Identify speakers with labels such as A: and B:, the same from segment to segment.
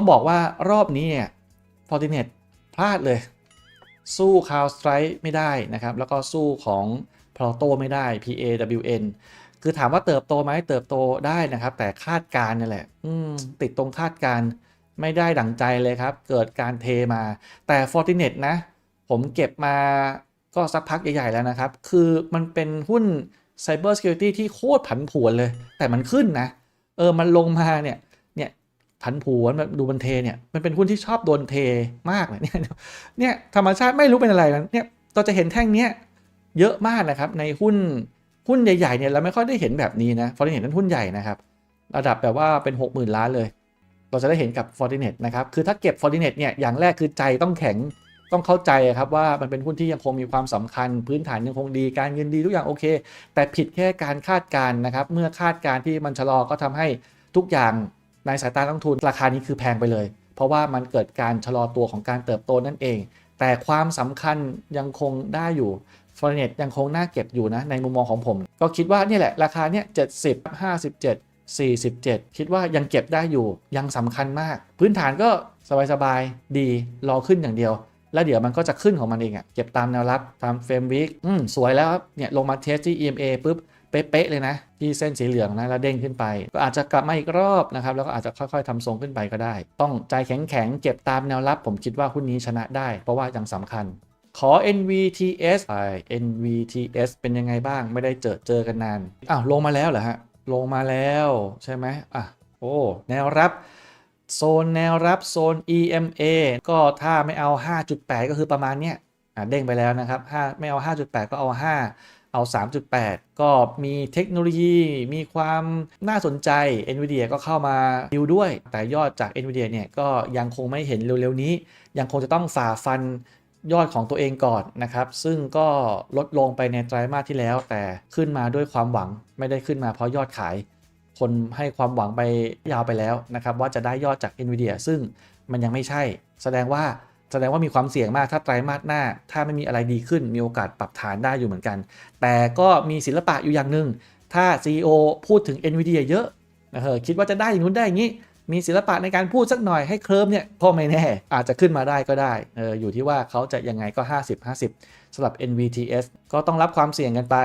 A: ต้องบอกว่ารอบนี้เนี่ยฟอร์ติเนตพลาดเลย สู้คาวสไตร์ไม่ได้นะครับ แล้วก็สู้ของพล o โตไม่ได้ PAWN คือถามว่าเติบโตไหมเติบโตได้นะครับ แต่คาดการณ์นี่แหละติดตรงคาดการณ์ไม่ได้ดั่งใจเลยครับ เกิดการเทมา แต่ Fortinet นะ ผมเก็บมาก็สักพักใหญ่ ๆ แล้วนะครับ คือมันเป็นหุ้น Cyber Security ที่โคตรผันผวนเลย แต่มันขึ้นนะ เออมันลงมาเนี่ย ผันผวนแบบดูมันเทเนี่ยมันเป็นหุ้นที่ชอบโดนเทมากเลยเนี่ยเนี่ยธรรมชาติไม่รู้เป็นอะไรมันเนี่ยเราจะเห็นแท่งเนี้ยเยอะมากนะครับ ในหุ้นหุ้นใหญ่ๆเนี่ยเราไม่ค่อยได้เห็นแบบนี้นะฟอร์ n เน็ตนั้นหุ้นใหญ่นะครับ ระดับแบบว่าเป็น 60,000 ล้านเลย เราจะได้เห็นกับ Fortinet นะครับคือถ้าเก็บ Fortinet เนี่ยอย่างแรกคือใจต้องแข็งต้องเข้าใจครับว่ามันเป็นหุ้นที่ยังคงมีความสำคัญ พื้นฐานยังคงดีการเงินดีทุกอย่างโอเค แต่ผิดแค่การคาดการณ์นะครับ เมื่อคาดการณ์ที่มันชะลอก็ทำให้ทุกอย่าง ในสายตานักลงทุนราคานี้คือแพงไปเลย เพราะว่ามันเกิดการชะลอตัวของการเติบโตนั่นเอง แต่ความสำคัญยังคงได้อยู่ฟอร์เน็ตยังคงน่าเก็บอยู่นะในมุมมองของผม ก็คิดว่านี่แหละราคาเนี่ย70 57 47คิดว่ายังเก็บได้อยู่ยังสำคัญมาก พื้นฐานก็สบายๆดีรอขึ้นอย่างเดียวแล้วเดี๋ยวมันก็จะขึ้นของมันเองอะ่ะ เก็บตามแนวรับตามเฟรมวิกอืมสวยแล้วเนี่ยลงมาเทสที่ EMA ปุ๊บ เป๊ะๆเลยนะ ที่เส้นสีเหลืองนะแล้วเด้งขึ้นไป ก็อาจจะกลับมาอีกรอบนะครับแล้วก็อาจจะค่อยๆทำทรงขึ้นไปก็ได้ ต้องใจแข็งๆเก็บตามแนวรับ ผมคิดว่าหุ้นนี้ชนะได้ เพราะว่ายังสำคัญขอ NVTS ไป NVTS เป็นยังไงบ้าง ไม่ได้เจอเจอกันนาน อ้าวลงมาแล้วเหรอฮะ ลงมาแล้วใช่ไหมอะ โอ้ แนวรับ โซนแนวรับโซน EMA ก็ถ้าไม่เอา 5.8 ก็คือประมาณเนี้ย อะเด้งไปแล้วนะครับ 5 ไม่เอา 5.8 ก็เอา 5 เอา 3.8 ก็มีเทคโนโลยี มีความน่าสนใจ NVIDIA ก็เข้ามาดิวด้วย แต่ยอดจาก NVIDIA เนี่ยก็ยังคงไม่เห็นเร็วๆนี้ ยังคงจะต้องฝ่าฟันยอดของตัวเองก่อนนะครับ ซึ่งก็ลดลงไปในไตรมาสที่แล้ว แต่ขึ้นมาด้วยความหวังไม่ได้ขึ้นมาเพราะยอดขาย คนให้ความหวังไปยาวไปแล้วนะครับว่าจะได้ยอดจาก NVIDIA ซึ่งมันยังไม่ใช่ แสดงว่า แสดงว่ามีความเสี่ยงมากถ้าไตรมาสหน้า ถ้าไม่มีอะไรดีขึ้น มีโอกาสปรับฐานได้อยู่เหมือนกัน แต่ก็มีศิลปะอยู่อย่างหนึ่งถ้า CEO พูดถึง NVIDIA เยอะนะเอคิดว่าจะได้อย่างนู้นได้อย่างนี้ มีศิลปะในการพูดสักหน่อยให้เคลิมเนี่ยก็ไม่แน่ อาจจะขึ้นมาได้ก็ได้เอออยู่ที่ว่าเขาจะยังไงก็ 50 50สำหรับ NVTS ก็ต้องรับความเสี่ยงกันไป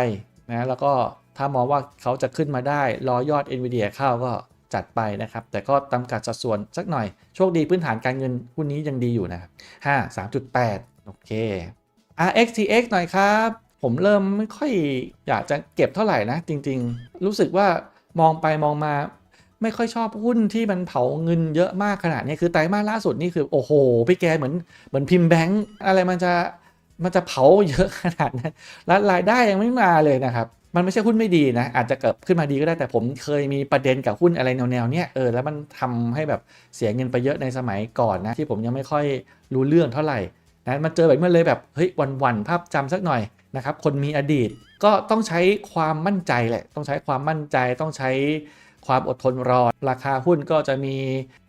A: นะแล้วก็ถ้ามองว่าเขาจะขึ้นมาได้รอยอด NVIDIA เข้าก็ จัดไปนะครับ แต่ก็จำกัดสัดส่วนสักหน่อย โชคดีพื้นฐานการเงินหุ้นนี้ยังดีอยู่นะครับ5 3.8 โอเค RXTX หน่อยครับ ผมเริ่มไม่ค่อยอยากจะเก็บเท่าไหร่นะ จริง ๆ รู้สึกว่ามองไปมองมาไม่ค่อยชอบหุ้นที่มันเผาเงินเยอะมากขนาดนี้คือไตรมาสล่าสุดนี่คือโอ้โหพี่แกเหมือนเหมือนพิมพ์แบงค์อะไรมันจะมันจะเผาเยอะขนาดนั้นแล้วรายได้ยังไม่มาเลยนะครับ มันไม่ใช่หุ้นไม่ดีนะ อาจจะเกิดขึ้นมาดีก็ได้แต่ผมเคยมีประเด็นกับหุ้นอะไรแนวๆเนี้ยเออแล้วมันทำให้แบบเสียเงินไปเยอะในสมัยก่อนนะ ที่ผมยังไม่ค่อยรู้เรื่องเท่าไหร่นะมันเจอแบบนี้เลยแบบเฮ้ยวันๆภาพจำสักหน่อยนะครับคนมีอดีตก็ต้องใช้ความมั่นใจแหละต้องใช้ความมั่นใจต้องใช้ ความอดทนรอ ราคาหุ้นก็จะมี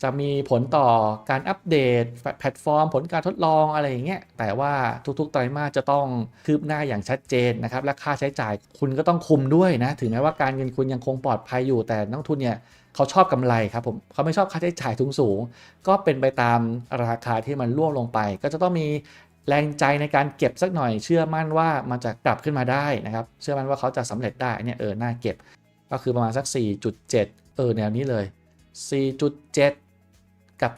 A: จะมีผลต่อการอัปเดตแพลตฟอร์ม ผลการทดลองอะไรอย่างเงี้ยแต่ว่าทุกๆไตรมาสจะต้องคืบหน้าอย่างชัดเจนนะครับและค่าใช้จ่ายคุณก็ต้องคุมด้วยนะถึงแม้ว่าการเงินคุณยังคงปลอดภัยอยู่แต่นักทุนเนี่ยเขาชอบกำไรครับผมเขาไม่ชอบค่าใช้จ่ายทุงสูง ก็เป็นไปตามราคาที่มันร่วงลงไป ก็จะต้องมีแรงใจในการเก็บสักหน่อย เชื่อมั่นว่ามันจะกลับขึ้นมาได้นะครับ เชื่อมั่นว่าเขาจะสำเร็จได้เนี่ยเออน่าเก็บ ก็คือประมาณสัก 4.7 เออแนวนี้เลย 4.7 กับ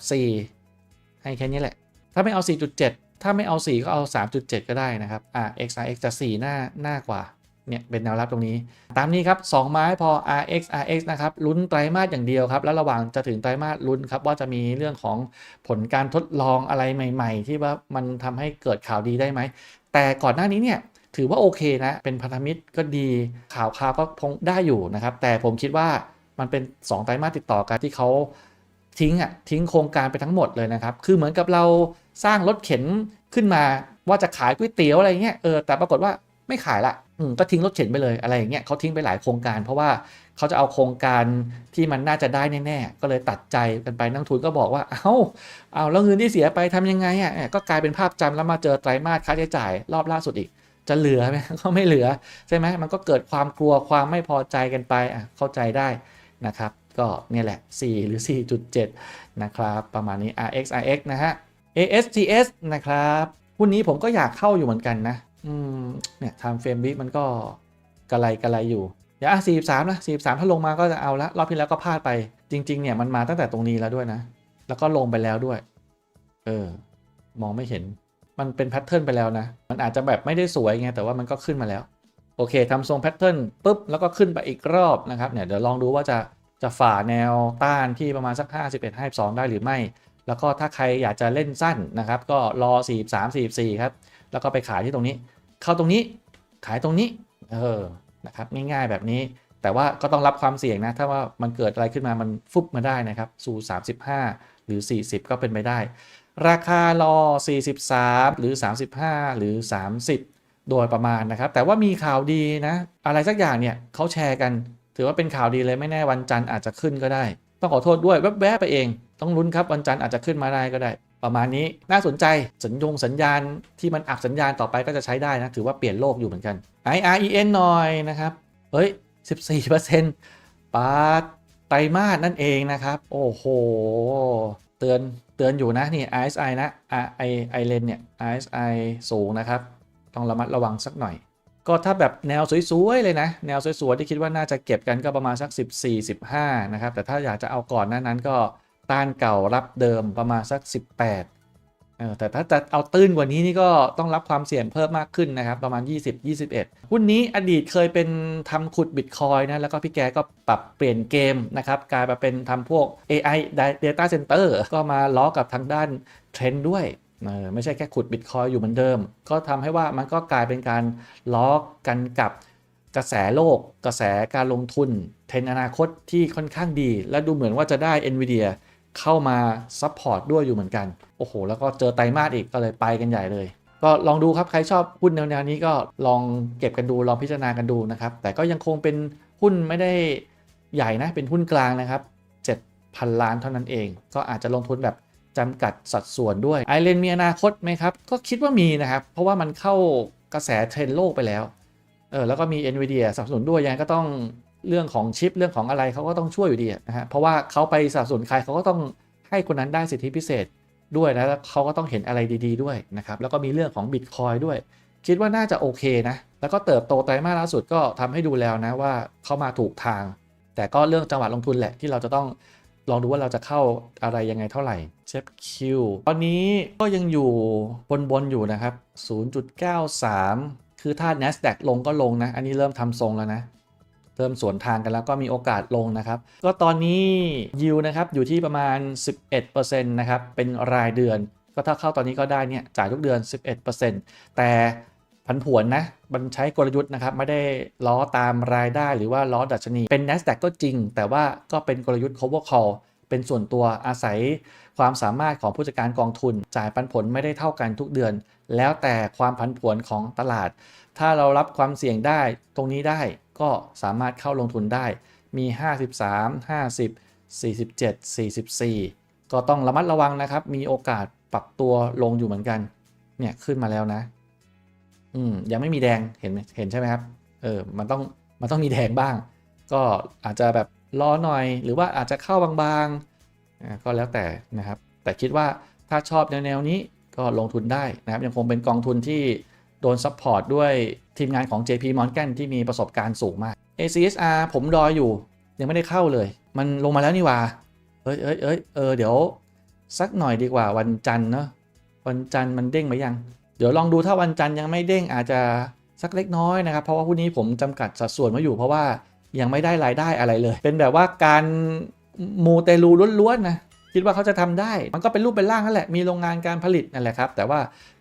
A: 4 ให้แค่นี้แหละ ถ้าไม่เอา 4.7 ถ้าไม่เอา 4 ก็เอา 3.7 ก็ได้นะครับ อ่า x r x จะ 4 หน้าหน้ากว่า เนี่ย เป็นแนวรับตรงนี้ ตามนี้ครับ 2 ไม้พอ RX RX นะครับ ลุ้นไตรมาสอย่างเดียวครับ แล้วระหว่างจะถึงไตรมาสลุ้นครับ ว่าจะมีเรื่องของผลการทดลองอะไรใหม่ ๆ ที่ว่ามันทำให้เกิดข่าวดีได้ไหม แต่ก่อนหน้านี้เนี่ย ถือว่าโอเคนะ เป็นพันธมิตรก็ดีข่าวข่าวก็คงได้อยู่นะครับ แต่ผมคิดว่ามันเป็น 2 ไตรมาสติดต่อกันที่เขาทิ้งอะทิ้งโครงการไปทั้งหมดเลยนะครับ คือเหมือนกับเราสร้างรถเข็นขึ้นมาว่าจะขายก๋วยเตี๋ยวอะไรเงี้ยเออแต่ปรากฏว่าไม่ขายละอืมก็ทิ้งรถเข็นไปเลยอะไรอย่างเงี้ยเขาทิ้งไปหลายโครงการ เพราะว่าเขาจะเอาโครงการที่มันน่าจะได้แน่ๆก็เลยตัดใจกันไปนักทุนก็บอกว่า เอา้าเอาแล้วเงินที่เสียไปทำยังไงอะก็กลายเป็นภาพจำแล้วมาเจอไตรมาสค่าใช้จ่ายรอบล่าสุดอีก จะเหลือไหมก็ไม่เหลือใช่ไหมมันก็เกิดความกลัวความไม่พอใจกันไปอะเข้าใจได้นะครับ ก็เนี่ยแหละ 4 หรือ 4.7 นะครับ ประมาณนี้ RX RX นะฮะ ASTS นะครับหุ้นนี้ผมก็อยากเข้าอยู่เหมือนกันนะ อืมเนี่ย time frame week มันก็กระไรกระไรอยู่อย่าอะ43นะ43 ถ้าลงมาก็จะเอาละรอบที่แล้วก็พลาดไป จริง ๆ เนี่ยมันมาตั้งแต่ตรงนี้แล้วด้วยนะ แล้วก็ลงไปแล้วด้วย เออ มองไม่เห็น มันเป็นแพทเทิร์นไปแล้วนะ มันอาจจะแบบไม่ได้สวยไงแต่ว่ามันก็ขึ้นมาแล้ว โอเคทำทรงแพทเทิร์นปุ๊บแล้วก็ขึ้นไปอีกรอบนะครับเนี่ยเดี๋ยวลองดูว่าจะจะฝ่าแนวต้านที่ประมาณสัก 51 52 ได้หรือไม่ แล้วก็ถ้าใครอยากจะเล่นสั้นนะครับ ก็รอ 43 44 ครับ แล้วก็ไปขายที่ตรงนี้ เข้าตรงนี้ขายตรงนี้ เออ นะครับ ง่ายๆแบบนี้ แต่ว่าก็ต้องรับความเสี่ยงนะ ถ้าว่ามันเกิดอะไรขึ้นมา มันฟุบมาได้นะครับ สู่ 35 หรือ 40 ก็เป็นไปได้ ราคารอ 43 หรือ 35 หรือ 30 โดยประมาณนะครับ แต่ว่ามีข่าวดีนะ อะไรสักอย่างเนี่ยเขาแชร์กัน ถือว่าเป็นข่าวดีเลยไม่แน่วันจันทร์อาจจะขึ้นก็ได้ ต้องขอโทษด้วยแวบๆไปเอง ต้องลุ้นครับวันจันทร์อาจจะขึ้นมาได้ก็ได้ ประมาณนี้น่าสนใจสัญญงสัญญาณที่มันอักสัญญาณต่อไปก็จะใช้ได้นะ ถือว่าเปลี่ยนโลกอยู่เหมือนกัน IREN หน่อยนะครับ เฮ้ย 14%ปาไตรมาสนั่นเองนะครับ โอ้โห เตือน เตือนอยู่นะนี่ RSI นะ I I เลนเนี่ย RSI สูงนะครับ ต้องระมัดระวังสักหน่อย ก็ถ้าแบบแนวสวยๆเลยนะ แนวสวยๆที่คิดว่าน่าจะเก็บกันก็ประมาณสัก 14-15 นะครับ แต่ถ้าอยากจะเอาก่อนหนั้นนั้นก็ต้านเก่ารับเดิมประมาณสัก 18 เออแต่ถ้าจะเอาตื้นกว่านี้นี่ก็ต้องรับความเสี่ยงเพิ่มมากขึ้นนะครับ ประมาณ 20-21 หุ้นนี้อดีตเคยเป็นทำขุดบิตคอยนะ แล้วก็พี่แกก็ปรับเปลี่ยนเกมนะครับกลายมาเป็นทำพวก AI Data Center ก็มาล้อกับทางด้านเทรนด์ด้วยออไม่ใช่แค่ขุดบิตคอยอยู่เหมือนเดิม ก็ทำให้ว่ามันก็กลายเป็นการล้อกันกับกระแสโลก กระแสการลงทุน เทรนอนาคตที่ค่อนข้างดี และดูเหมือนว่าจะได้ NVIDIA เข้ามาซัพพอร์ตด้วยอยู่เหมือนกัน โอ้โห แล้วก็เจอไตรมาสอีกก็เลยไปกันใหญ่เลย ก็ลองดูครับ ใครชอบหุ้นแนวๆนี้ก็ลองเก็บกันดูลองพิจารณากันดูนะครับ แต่ก็ยังคงเป็นหุ้นไม่ได้ใหญ่นะเป็นหุ้นกลางนะครับ7,000 ล้านเท่านั้นเอง ก็อาจจะลงทุนแบบจำกัดสัดส่วนด้วยไอเลนมีอนาคตไหมครับ ก็คิดว่ามีนะครับ เพราะว่ามันเข้ากระแสเทรนโลกไปแล้วเออแล้วก็มี NVIDIA สนับสนุนด้วยยังก็ต้อง เรื่องของชิปเรื่องของอะไรเขาก็ต้องช่วยอยู่ดีนะฮะเพราะว่าเขาไปสนับสนุนใครเขาก็ต้องให้คนนั้นได้สิทธิพิเศษด้วยนะแล้วเขาก็ต้องเห็นอะไรดีๆด้วยนะครับแล้วก็มีเรื่องของ Bitcoin ด้วย คิดว่าน่าจะโอเคนะ แล้วก็เติบโตไตรมาสล่าสุดก็ทำให้ดูแล้วนะว่าเขามาถูกทาง แต่ก็เรื่องจังหวะลงทุนแหละที่เราจะต้องลองดูว่าเราจะเข้าอะไรยังไงเท่าไหร่เชฟคิวตอนนี้ก็ยังอยู่บนๆอยู่นะครับ 0.93 คือถ้า NASDAQ ลงก็ลงนะ อันนี้เริ่มทำทรงแล้วนะ เริ่มสวนทางกันแล้วก็มีโอกาสลงนะครับ ก็ตอนนี้ยิวนะครับอยู่ที่ประมาณ 11%นะครับเป็นรายเดือน ก็ถ้าเข้าตอนนี้ก็ได้เนี่ยจ่ายทุกเดือน 11%แต่ผันผวนนะ มันใช้กลยุทธ์นะครับ ไม่ได้ล้อตามรายได้หรือว่าล้อดัชนี เป็น NASDAQ ก็จริง แต่ว่าก็เป็นกลยุทธ์ cover call เป็นส่วนตัวอาศัยความสามารถของผู้จัดการกองทุน จ่ายปันผลไม่ได้เท่ากันทุกเดือน แล้วแต่ความผันผวนของตลาด ถ้าเรารับความเสี่ยงได้ตรงนี้ได้ ก็สามารถเข้าลงทุนได้มี 53 50 47 44 ก็ต้องระมัดระวังนะครับ มีโอกาสปรับตัวลงอยู่เหมือนกัน เนี่ยขึ้นมาแล้วนะ อืมยังไม่มีแดงเห็นไหมเห็นใช่ไหมครับ เออมันต้องมันต้องมีแดงบ้าง ก็อาจจะแบบรอหน่อย หรือว่าอาจจะเข้าบางๆอ่าก็แล้วแต่นะครับ แต่คิดว่าถ้าชอบแนวๆนี้ก็ลงทุนได้นะครับ ยังคงเป็นกองทุนที่โดนซัพพอร์ตด้วย ทีมงานของ JP Morgan ที่มีประสบการณ์สูงมาก ACSR ผมรออยู่ยังไม่ได้เข้าเลย มันลงมาแล้วนี่ว่าเอ้ยเอ้ยเอ้ยเออเดี๋ยว สักหน่อยดีกว่าวันจันทร์เนาะวันจันทร์มันเด้งไหมยัง เดี๋ยวลองดูถ้าวันจันทร์ยังไม่เด้งอาจจะสักเล็กน้อยนะครับ เพราะว่าพรุ่งนี้ผมจำกัดสัดส่วนมาอยู่ เพราะว่ายังไม่ได้รายได้อะไรเลย เป็นแบบว่าการมูเตลูล้วนๆนะคิดว่าเขาจะทำได้ มันก็เป็นรูปเป็นร่างนั่นแหละมีโรงงานการผลิตนั่นแหละครับ แต่ว่า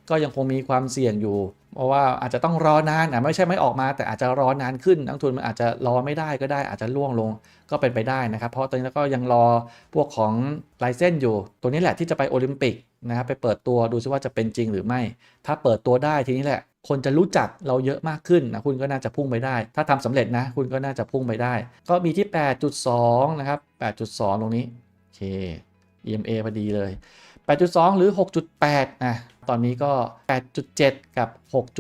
A: ก็ยังคงมีความเสี่ยงอยู่ เพราะว่าอาจจะต้องรอนานอะไม่ใช่ไม่ออกมา แต่อาจจะรอนานขึ้นนักทุนมันอาจจะรอไม่ได้ก็ได้ อาจจะล่วงลงก็เป็นไปได้นะครับ เพราะตอนนี้ก็ยังรอพวกของไลเซนอยู่ ตัวนี้แหละที่จะไปโอลิมปิกนะครับไปเปิดตัวดูซิว่าจะเป็นจริงหรือไม่ ถ้าเปิดตัวได้ทีนี้แหละ คนจะรู้จักเราเยอะมากขึ้นนะคุณก็น่าจะพุ่งไปได้ ถ้าทำสำเร็จนะ คุณก็น่าจะพุ่งไปได้ ก็มีที่ 8.2 นะครับ 8.2 ตรงนี้โอเค EMA พอดีเลย 8.2 หรือ 6.8นะตอนนี้ก็ 8.7 กับ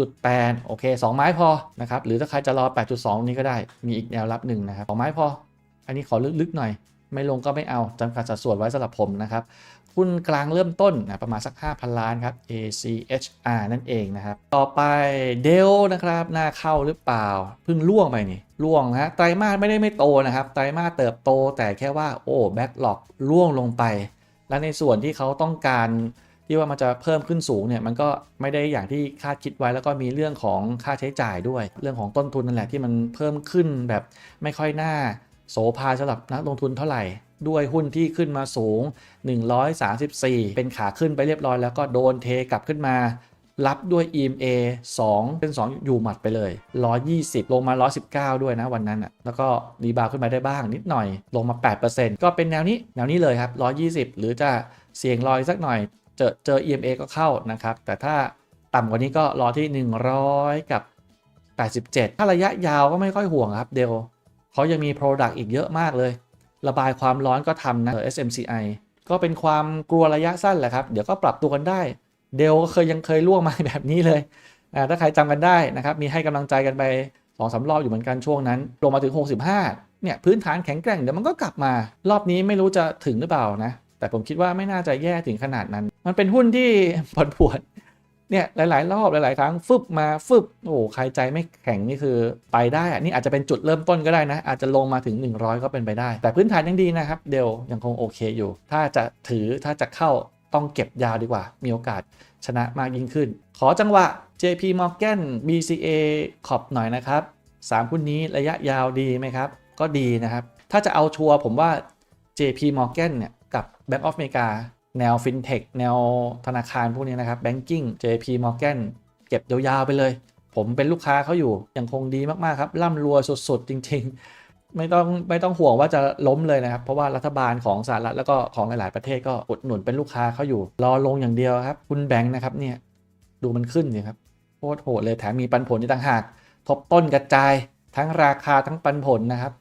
A: 6.8 โอเค 2 ไม้พอนะครับ หรือถ้าใครจะรอ 8.2 นี้ก็ได้ มีอีกแนวรับหนึ่งนะครับ 2 ไม้พอ อันนี้ขอลึกๆหน่อย ไม่ลงก็ไม่เอา จำกัดสัดส่วนไว้สำหรับผมนะครับ หุ้นกลางเริ่มต้นนะประมาณสัก 5,000 ล้านครับ ACHR นั่นเองนะครับ ต่อไปเดลนะครับน่าเข้าหรือเปล่า เพิ่งล่วงไปนี่ล่วงนะไตรมาสไม่ได้ไม่โตนะครับ ไตรมาสเติบโตแต่แค่ว่า โอ้ แบ็กหลอกล่วงลงไป และในส่วนที่เขาต้องการที่ว่ามันจะเพิ่มขึ้นสูงเนี่ยมันก็ไม่ได้อย่างที่คาดคิดไว้แล้วก็มีเรื่องของค่าใช้จ่ายด้วย เรื่องของต้นทุนนั่นแหละที่มันเพิ่มขึ้นแบบไม่ค่อยน่าโสภาสำหรับนักลงทุนเท่าไหร่ ด้วยหุ้นที่ขึ้นมาสูง 134 เป็นขาขึ้นไปเรียบร้อยแล้วก็โดนเทกลับขึ้นมา รับด้วย EMA 2 เป็น 2 อยู่หมัดไปเลย 120 ลงมา 119 ด้วยนะวันนั้นอะแล้วก็รีบาวขึ้นมาได้บ้างนิดหน่อย ลงมา 8%ก็เป็นแนวนี้แนวนี้เลยครับ 120 หรือจะเสี่ยงรอยสักหน่อย เจอเจอ EMA ก็เข้านะครับ แต่ถ้าต่ำกว่านี้ก็รอที่ 100 กับ 87 ถ้าระยะยาวก็ไม่ค่อยห่วงครับเดลเขายังมี Product อีกเยอะมากเลย ระบายความร้อนก็ทำนะ SMCI ก็เป็นความกลัวระยะสั้นแหละครับ เดี๋ยวก็ปรับตัวกันได้ เดลก็เคยยังเคยล่วงมาแบบนี้เลยถ้าใครจำกันได้นะครับ มีให้กำลังใจกันไปสองสารอบอยู่เหมือนกันช่วงนั้น ลงมาถึง 65 เนี่ยพื้นฐานแข็งแกร่งเดี๋ยวมันก็กลับมา รอบนี้ไม่รู้จะถึงหรือเปล่านะ แต่ผมคิดว่าไม่น่าจะแย่ถึงขนาดนั้น มันเป็นหุ้นที่ผลผวนเนี่ยหลาย ๆ รอบหลาย ๆ ครั้งฟึบมาฟึบโอ้โหใครใจไม่แข็งนี่คือไปได้อะนี่อาจจะเป็นจุดเริ่มต้นก็ได้นะ อาจจะลงมาถึง 100 ก็เป็นไปได้ แต่พื้นฐานยังดีนะครับ เดลยังคงโอเคอยู่ ถ้าจะถือถ้าจะเข้า ต้องเก็บยาวดีกว่า มีโอกาสชนะมากยิ่งขึ้น ขอจังหวะ JP Morgan BCA ขอบหน่อยนะครับ 3 หุ้นนี้ระยะยาวดีไหมครับ ก็ดีนะครับ ถ้าจะเอาชัวร์ผมว่า JP Morgan เนี่ยกับ Bank of America แนว FinTech แนวธนาคารพวกนี้นะครับ Banking JP Morgan เก็บยาวๆไปเลย ผมเป็นลูกค้าเขาอยู่ยังคงดีมากๆครับร่ำรวยสุดๆ จริง ๆ ไม่ต้องไม่ต้องห่วงว่าจะล้มเลยนะครับ เพราะว่ารัฐบาลของสหรัฐแล้วก็ของหลาย ๆ ประเทศก็อุดหนุนเป็นลูกค้าเขาอยู่ รอลงอย่างเดียวครับ คุณแบงค์นะครับเนี่ยดูมันขึ้นสิครับโคตรโหดเลยแถมมีปันผลที่ต่างหาก ทบต้นกระจาย ทั้งราคาทั้งปันผลนะครับ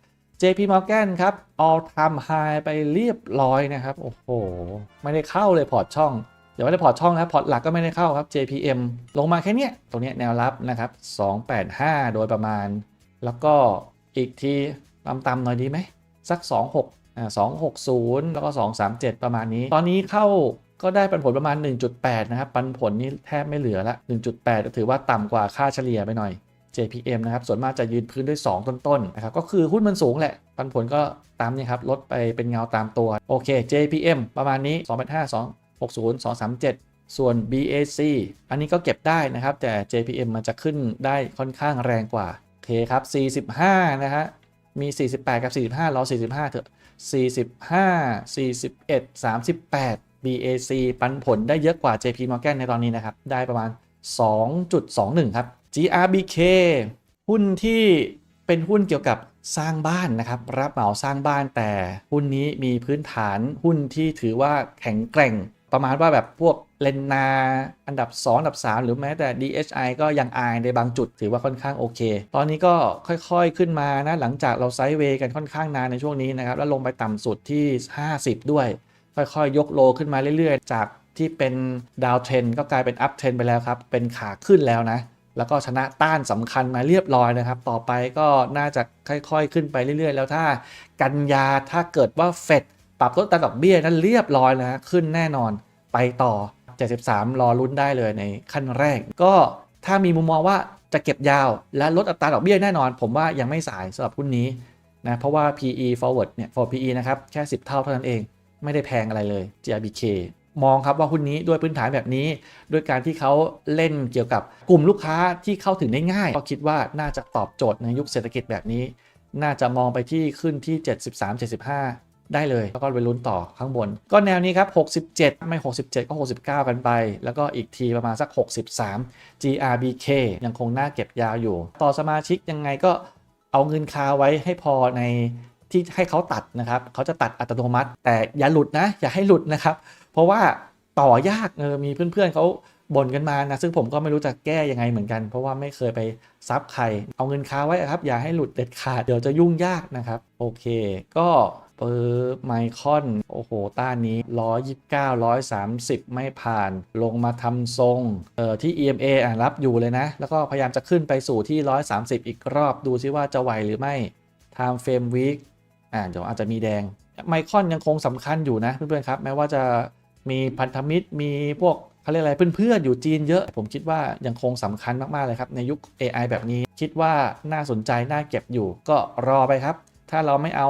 A: JP Morgan ครับ all time high ไปเรียบร้อยนะครับ โอ้โห ไม่ได้เข้าเลยพอร์ตช่อง เดี๋ยวไม่ได้พอร์ตช่องนะครับ พอร์ตหลักก็ไม่ได้เข้าครับ JPM ลงมาแค่เนี้ยตรงเนี้ยแนวรับนะครับ 285 โดยประมาณ แล้วก็อีกที ต่ำๆหน่อยดีไหมสัก 26อ่า260 แล้วก็ 237 ประมาณนี้ ตอนนี้เข้าก็ได้ปันผลประมาณ 1.8 นะครับ ปันผลนี่แทบไม่เหลือละ 1.8 ถือว่าต่ำกว่าค่าเฉลี่ยไปหน่อย JPM นะครับ ส่วนมากจะยืนพื้นด้วย 2 ต้นๆ นะครับ ก็คือหุ้นมันสูงแหละ ปันผลก็ตามนี้ครับ ลดไปเป็นเงาตามตัว โอเค JPM ประมาณนี้ 2.5 260 237 ส่วน BAC อันนี้ก็เก็บได้นะครับ แต่ JPM มันจะขึ้นได้ค่อนข้างแรงกว่า โอเคครับ 45 นะฮะ มี 48 กับ 45 รอ 45 เถอะ 45 41 38 BAC ปันผลได้เยอะกว่า JP Morgan ในตอนนี้นะครับ ได้ประมาณ 2.21 ครับ GRBK หุ้นที่เป็นหุ้นเกี่ยวกับสร้างบ้านนะครับ รับเหมาสร้างบ้านแต่หุ้นนี้มีพื้นฐานหุ้นที่ถือว่าแข็งแกร่ง ประมาณว่าแบบพวกเลนนาอันดับ 2 อันดับ 3 หรือแม้แต่ DHI ก็ยังอายในบางจุดถือว่าค่อนข้างโอเค ตอนนี้ก็ค่อยๆขึ้นมานะ หลังจากเราไซด์เวย์กันค่อนข้างนานในช่วงนี้นะครับ แล้วลงไปต่ำสุดที่ 50 ด้วย ค่อยๆ ยกโลขึ้นมาเรื่อยๆ จากที่เป็นดาวเทรนก็กลายเป็นอัพเทรนไปแล้วครับ เป็นขาขึ้นแล้วนะแล้วก็ชนะต้านสำคัญมาเรียบร้อยนะครับ ต่อไปก็น่าจะค่อยๆ ขึ้นไปเรื่อยๆ แล้วถ้ากันยาถ้าเกิดว่าเฟดปรับลดอัตราดอกเบี้ยนั้นเรียบร้อยนะขึ้นแน่นอน ไปต่อ 73 รอลุ้นได้เลยในขั้นแรก ก็ถ้ามีมุมมองว่าจะเก็บยาวและลดอัตราดอกเบี้ยแน่นอน ผมว่ายังไม่สายสำหรับหุ้นนี้นะเพราะว่า PE forward เนี่ย for PE นะครับแค่ 10 เท่าเท่านั้นเองไม่ได้แพงอะไรเลย GRBK มองครับว่าหุ้นนี้ด้วยพื้นฐานแบบนี้ ด้วยการที่เขาเล่นเกี่ยวกับกลุ่มลูกค้าที่เข้าถึงได้ง่าย ก็คิดว่าน่าจะตอบโจทย์ในยุคเศรษฐกิจแบบนี้ น่าจะมองไปที่ขึ้นที่ 73-75 ได้เลย แล้วก็ไปลุ้นต่อข้างบน ก็แนวนี้ครับ 67 ไม่ 67 ก็ 69 กันไป แล้วก็อีกทีประมาณสัก 63 GRBK ยังคงน่าเก็บยาวอยู่ ต่อสมาชิกยังไงก็เอาเงินคาไว้ให้พอในที่ให้เขาตัดนะครับ เขาจะตัดอัตโนมัติ แต่อย่าหลุดนะ อย่าให้หลุดนะครับ เพราะว่าต่อยากเออมีเพื่อนๆเขาบ่นกันมานะ ซึ่งผมก็ไม่รู้จะแก้ยังไงเหมือนกัน เพราะว่าไม่เคยไปซับใคร เอาเงินค้าไว้ครับ อย่าให้หลุดเด็ดขาด เดี๋ยวจะยุ่งยากนะครับ โอเค ก็ ปิดไมคอน โอ้โห ต้านนี้129 130ไม่ผ่าน ลงมาทำทรง เอ่อ ที่ EMA อะรับอยู่เลยนะ แล้วก็พยายามจะขึ้นไปสู่ที่130อีกรอบ ดูซิว่าจะไหวหรือไม่ Time Frame Week อ่าเดี๋ยวอาจจะมีแดง ไมคอนยังคงสำคัญอยู่นะ เพื่อนๆครับ แม้ว่าจะมีพันธมิตร มีพวกเขาเรียกอะไรเพื่อนๆอยู่จีนเยอะ ผมคิดว่ายังคงสำคัญมากๆเลยครับ ในยุค AI แบบนี้คิดว่าน่าสนใจ น่าเก็บอยู่ ก็รอไปครับ ถ้าเราไม่เอา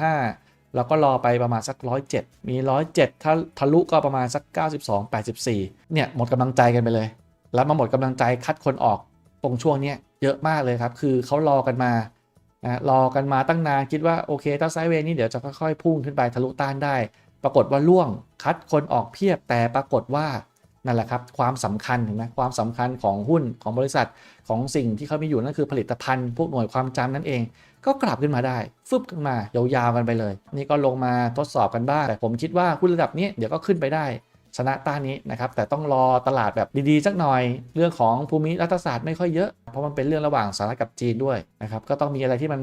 A: 115 เราก็รอไปประมาณสัก 107 มี 107 ถ้าทะลุก็ประมาณสัก 92 84 เนี่ยหมดกำลังใจกันไปเลย แล้วมาหมดกำลังใจคัดคนออกตรงช่วงเนี้ยเยอะมากเลยครับ คือเขารอกันมานะรอกันมาตั้งนานคิดว่าโอเคถ้าไซด์เวย์นี้เดี๋ยวจะค่อยๆพุ่งขึ้นไปทะลุต้านได้ ปรากฏว่าล่วงคัดคนออกเพียบแต่ปรากฏว่านั่นแหละครับความสำคัญเห็นไหมความสำคัญของหุ้นของบริษัทของสิ่งที่เขามีอยู่นั่นคือผลิตภัณฑ์พวกหน่วยความจำนั่นเอง ก็กลับขึ้นมาได้ ฟึบขึ้นมายาวๆกันไปเลย นี่ก็ลงมาทดสอบกันบ้างแต่ผมคิดว่าหุ้นระดับนี้เดี๋ยวก็ขึ้นไปได้ชนะต้านนี้นะครับ แต่ต้องรอตลาดแบบดีๆสักหน่อย เรื่องของภูมิรัฐศาสตร์ไม่ค่อยเยอะ เพราะมันเป็นเรื่องระหว่างสหรัฐกับจีนด้วยนะครับ ก็ต้องมีอะไรที่มัน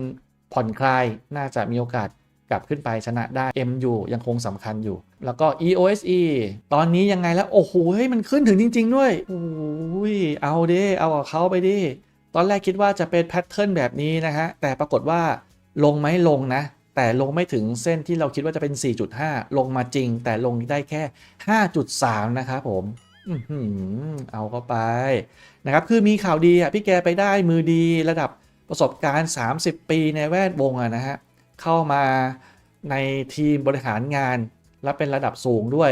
A: ผ่อนคลาย น่าจะมีโอกาสกลับขึ้นไปชนะได้ MU ยังคงสำคัญอยู่ แล้วก็ EOSE ตอนนี้ยังไงแล้ว โอ้โหมันขึ้นถึงจริง ๆ ด้วยโอ้ยเอาดิ เอากับเขาไปดิ ตอนแรกคิดว่าจะเป็นแพทเทิร์นแบบนี้นะฮะ แต่ปรากฏว่าลงไหมลงนะ แต่ลงไม่ถึงเส้นที่เราคิดว่าจะเป็น 4.5 ลงมาจริง แต่ลงได้แค่ 5.3 นะครับผมอื้อหือเอาเข้าไปนะครับ คือมีข่าวดีอะพี่แกไปได้มือดีระดับประสบการณ์ 30 ปีในแวดวงอะนะฮะ เข้ามาในทีมบริหารงานและเป็นระดับสูงด้วย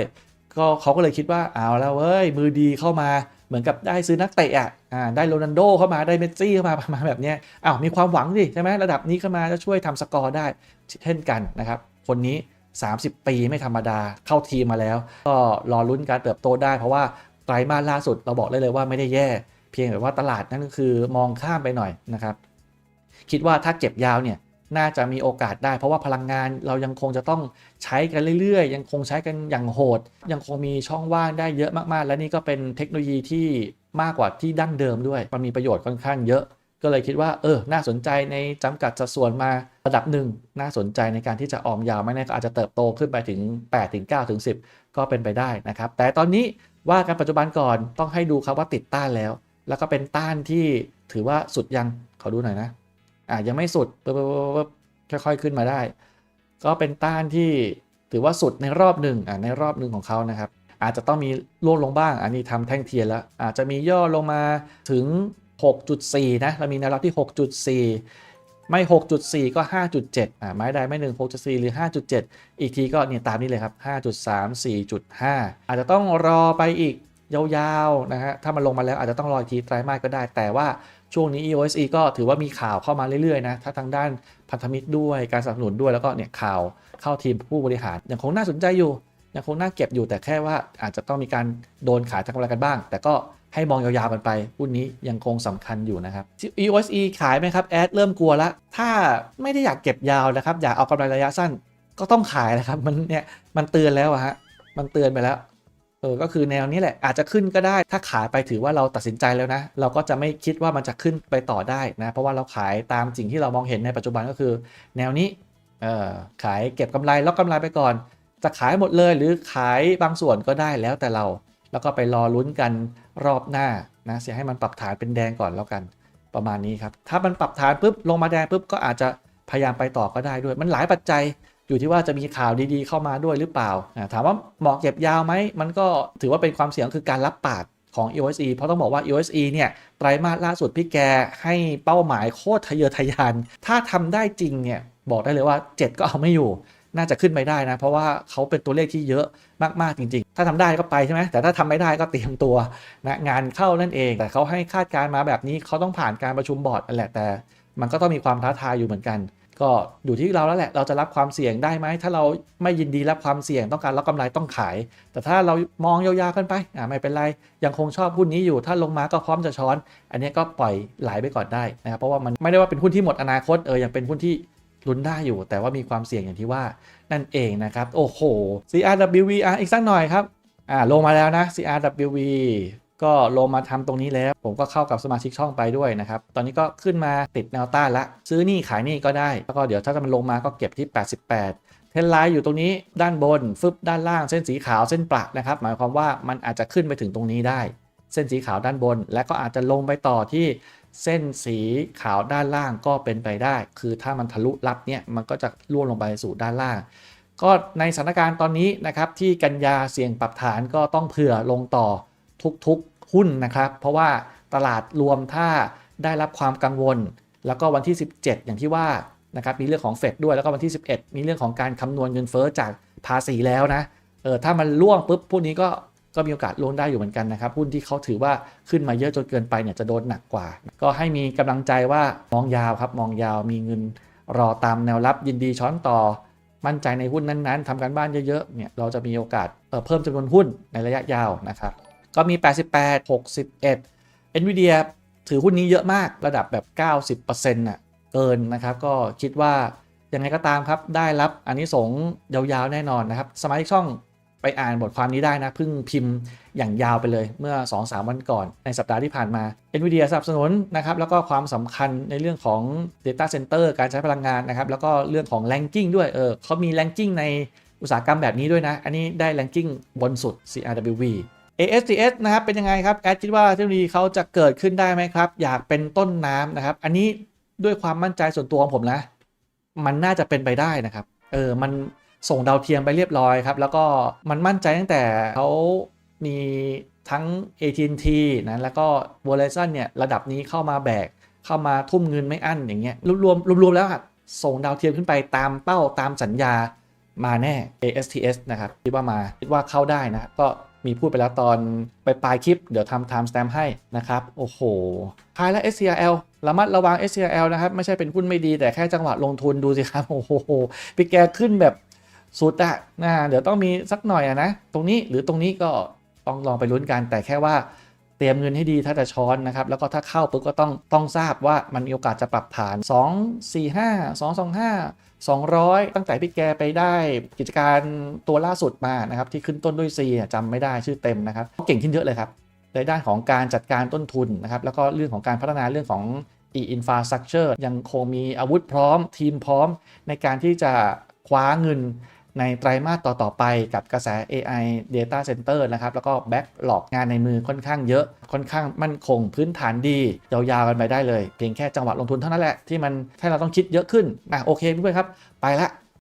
A: ก็เขาก็เลยคิดว่าเอาแล้วเว้ยมือดีเข้ามา เหมือนกับได้ซื้อนักเตะอะได้โรนัลโดเข้ามาได้เมสซี่เข้ามาประมาณแบบนี้อ้าวมีความหวังดิใช่ไหมระดับนี้เข้ามาจะช่วยทำสกอร์ได้เช่นกันนะครับคนนี้ 30 ปีไม่ธรรมดาเข้าทีมมาแล้ว ก็รอลุ้นการเติบโตได้ เพราะว่าไตรมาสล่าสุดเราบอกได้เลยว่าไม่ได้แย่ เพียงแต่ว่าตลาดนั่นก็คือมองข้ามไปหน่อยนะครับคิดว่าถ้าเก็บยาวเนี่ย น่าจะมีโอกาสได้ เพราะว่าพลังงานเรายังคงจะต้องใช้กันเรื่อยๆ ยังคงใช้กันอย่างโหด ยังคงมีช่องว่างได้เยอะมากๆ และนี่ก็เป็นเทคโนโลยีที่มากกว่าที่ดั้งเดิมด้วย มันมีประโยชน์ค่อนข้างเยอะ ก็เลยคิดว่าเออ น่าสนใจในจำกัดสัดส่วนมาระดับหนึ่ง น่าสนใจในการที่จะออมยาวไม่แน่ก็อาจจะเติบโตขึ้นไปถึง8ถึง9ถึง10 ก็เป็นไปได้นะครับ แต่ตอนนี้ว่ากันปัจจุบันก่อนต้องให้ดูครับว่าติดต้านแล้ว แล้วก็เป็นต้านที่ถือว่าสุดยังขอดูหน่อยนะ อ่ายังไม่สุดปึ๊บปึ๊บบค่อยๆขึ้นมาได้ ก็เป็นต้านที่ถือว่าสุดในรอบหนึ่งอ่าในรอบหนึ่งของเขานะครับ อาจจะต้องมีร่วงลงบ้าง อันนี้ทำแท่งเทียนแล้ว อาจจะมีย่อลงมาถึง 6.4 นะ เรามีแนวรับที่ 6.4 ไม่ 6.4 ก็ 5.7 อ่าไม้ใดไม่หนึ่ง6.4 หรือ 5.7 อีกทีก็เนี่ยตามนี้เลยครับ 5.3 4.5 อาจจะต้องรอไปอีกยาวๆนะฮะถ้ามันลงมาแล้วอาจจะต้องรออีกทีไตรมาสก็ได้แต่ว่า ช่วงนี้ EOSE ก็ถือว่ามีข่าวเข้ามาเรื่อยๆนะถ้าทางด้านพันธมิตรด้วยการสนับสนุนด้วยแล้วก็เนี่ยข่าวเข้าทีมผู้บริหารยังคงน่าสนใจอยู่ยังคงน่าเก็บอยู่แต่แค่ว่าอาจจะต้องมีการโดนขายทางกำไรกันบ้าง แต่ก็ให้มองยาวๆกันไปหุ้นนี้ยังคงสำคัญอยู่นะครับ EOSE ขายไหมครับแอดเริ่มกลัวแล้วถ้าไม่ได้อยากเก็บยาวนะครับอยากเอากำไรระยะสั้นก็ต้องขายนะครับมันเนี่ยมันเตือนแล้วอะฮะมันเตือนไปแล้ว เออ ก็คือแนวนี้แหละ อาจจะขึ้นก็ได้ ถ้าขายไปถือว่าเราตัดสินใจแล้วนะ เราก็จะไม่คิดว่ามันจะขึ้นไปต่อได้นะ เพราะว่าเราขายตามสิ่งที่เรามองเห็นในปัจจุบันก็คือ แนวนี้ เออขายเก็บกำไรล็อกกำไรไปก่อน จะขายหมดเลยหรือขายบางส่วนก็ได้แล้วแต่เรา แล้วก็ไปรอลุ้นกันรอบหน้านะ เสียให้มันปรับฐานเป็นแดงก่อนแล้วกัน ประมาณนี้ครับ ถ้ามันปรับฐานปุ๊บลงมาแดงปุ๊บก็อาจจะพยายามไปต่อก็ได้ด้วย มันหลายปัจจัย อยู่ที่ว่าจะมีข่าวดีๆเข้ามาด้วยหรือเปล่า ถามว่าเหมาะเก็บยาวไหม มันก็ถือว่าเป็นความเสี่ยงคือการรับปากของ EOSE เพราะต้องบอกว่า EOSE เนี่ยไตรมาสล่าสุดพี่แกให้เป้าหมายโคตรทะเยอทะยาน ถ้าทำได้จริงเนี่ยบอกได้เลยว่า 7 ก็เอาไม่อยู่ น่าจะขึ้นไปได้นะ เพราะว่าเขาเป็นตัวเลขที่เยอะมากๆจริง ๆ ถ้าทำได้ก็ไปใช่ไหมแต่ถ้าทำไม่ได้ก็เตรียมตัวนะงานเข้านั่นเอง แต่เขาให้คาดการณ์มาแบบนี้เขาต้องผ่านการประชุมบอร์ดแหละแต่ มันก็ต้องมีความท้าทายอยู่เหมือนกัน ก็อยู่ที่เราแล้วแหละ เราจะรับความเสี่ยงได้ไหม ถ้าเราไม่ยินดีรับความเสี่ยงต้องการรับกำไรต้องขาย แต่ถ้าเรามองยาวๆกันไปอ่าไม่เป็นไร ยังคงชอบหุ้นนี้อยู่ ถ้าลงมาก็พร้อมจะช้อน อันนี้ก็ปล่อยไหลไปก่อนได้นะครับ เพราะว่ามันไม่ได้ว่าเป็นหุ้นที่หมดอนาคต เออ ยังเป็นหุ้นที่ลุ้นได้อยู่ แต่ว่ามีความเสี่ยงอย่างที่ว่านั่นเองนะครับ โอ้โห CRWV อะอีกสักหน่อยครับ อ่า ลงมาแล้วนะ CRWV ก็ลงมาทำตรงนี้แล้ว ผมก็เข้ากับสมาชิกช่องไปด้วยนะครับ ตอนนี้ก็ขึ้นมาติดแนวต้านละ ซื้อนี่ขายนี่ก็ได้ แล้วก็เดี๋ยวถ้ามันลงมาก็เก็บที่ 88 เทนไลน์อยู่ตรงนี้ด้านบน ฟึบด้านล่างเส้นสีขาวเส้นประนะครับ หมายความว่ามันอาจจะขึ้นไปถึงตรงนี้ได้ เส้นสีขาวด้านบน และก็อาจจะลงไปต่อที่เส้นสีขาวด้านล่างก็เป็นไปได้ คือถ้ามันทะลุรับเนี่ยมันก็จะล่วงลงไปสู่ด้านล่างก็ในสถานการณ์ตอนนี้นะครับที่กันยาเสี่ยงปรับฐานก็ต้องเผื่อลงต่อ ทุกๆหุ้นนะครับ เพราะว่าตลาดรวมถ้าได้รับความกังวล แล้วก็วันที่ 17 อย่างที่ว่านะครับมีเรื่องของเฟดด้วยแล้วก็วันที่ 11 มีเรื่องของการคำนวณเงินเฟ้อจากภาษีแล้วนะเออถ้ามันล่วงปุ๊บพวกนี้ก็ก็มีโอกาสลงได้อยู่เหมือนกันนะครับหุ้นที่เขาถือว่าขึ้นมาเยอะจนเกินไปเนี่ยจะโดนหนักกว่า ก็ให้มีกำลังใจว่ามองยาวครับมองยาวมีเงินรอตามแนวรับยินดีช้อนต่อ มั่นใจในหุ้นนั้นๆทำการบ้านเยอะๆเนี่ยเราจะมีโอกาสเอ่อเพิ่มจำนวนหุ้นในระยะยาวนะครับ ก็มี 88 61 Nvidia ถือหุ้นนี้เยอะมากระดับแบบ 90%น่ะเกินนะครับ ก็คิดว่ายังไงก็ตามครับ ได้รับอันนี้สงยาวๆ แน่นอนนะครับ สมาชิกช่องไปอ่านบทความนี้ได้นะ เพิ่งพิมพ์อย่างยาวไปเลยเมื่อ 2-3 วันก่อน ในสัปดาห์ที่ผ่านมา Nvidia สนับสนุนนะครับ แล้วก็ความสำคัญในเรื่องของ Data Center การใช้พลังงานนะครับ แล้วก็เรื่องของ Ranking ด้วยเออเขามี Ranking ในอุตสาหกรรมแบบนี้ด้วยนะ อันนี้ได้ Ranking บนสุด CRWV ASTS นะครับเป็นยังไงครับแอดคิดว่าเทคโนโลยีเขาจะเกิดขึ้นได้ไหมครับ อยากเป็นต้นน้ำนะครับ อันนี้ด้วยความมั่นใจส่วนตัวของผมนะ มันน่าจะเป็นไปได้นะครับ เออมันส่งดาวเทียมไปเรียบร้อยครับ แล้วก็มันมั่นใจตั้งแต่เขามีทั้ง AT&T นะแล้วก็ Verizon เนี่ยระดับนี้เข้ามาแบก เข้ามาทุ่มเงินไม่อั้นอย่างเงี้ยรวมๆรวมๆแล้วอะส่งดาวเทียมขึ้นไปตามเป้าตามสัญญามาแน่ ASTS นะครับคิดว่ามาคิดว่าเข้าได้นะก็ มีพูดไปแล้วตอนไปปลายคลิป เดี๋ยวทำ time stamp ให้นะครับ โอ้โหท้ายแล้ว SCRL ระมัดระวัง SCRL นะครับ ไม่ใช่เป็นหุ้นไม่ดีแต่แค่จังหวะลงทุนดูสิครับ โอ้โหพี่แกขึ้นแบบสุดอะนะเดี๋ยวต้องมีสักหน่อยอะนะ ตรงนี้หรือตรงนี้ก็ต้องลองไปลุ้นกันแต่แค่ว่า เตรียมเงินให้ดีถ้าจะช้อนนะครับ แล้วก็ถ้าเข้าปุ๊บก็ต้องต้องทราบว่ามันมีโอกาสจะปรับฐาน 2 4 5 2 2 5 200 ตั้งแต่พี่แกไปได้กิจการตัวล่าสุดมานะครับที่ขึ้นต้นด้วย C อะจำไม่ได้ชื่อเต็มนะครับเก่งขึ้นเยอะเลยครับในด้านของการจัดการต้นทุนนะครับแล้วก็เรื่องของการพัฒนาเรื่องของ e-infrastructure ยังคงมีอาวุธพร้อมทีมพร้อมในการที่จะคว้าเงิน ในไตรมาสต่อ ๆ ไปกับกระแส AI Data Center นะครับ แล้วก็ Backlog งานในมือค่อนข้างเยอะ ค่อนข้างมั่นคงพื้นฐานดี ยาวๆกันไปได้เลย เพียงแค่จังหวะลงทุนเท่านั้นแหละที่มันให้เราต้องคิดเยอะขึ้นอะโอเคเพื่อนๆครับ ไปละ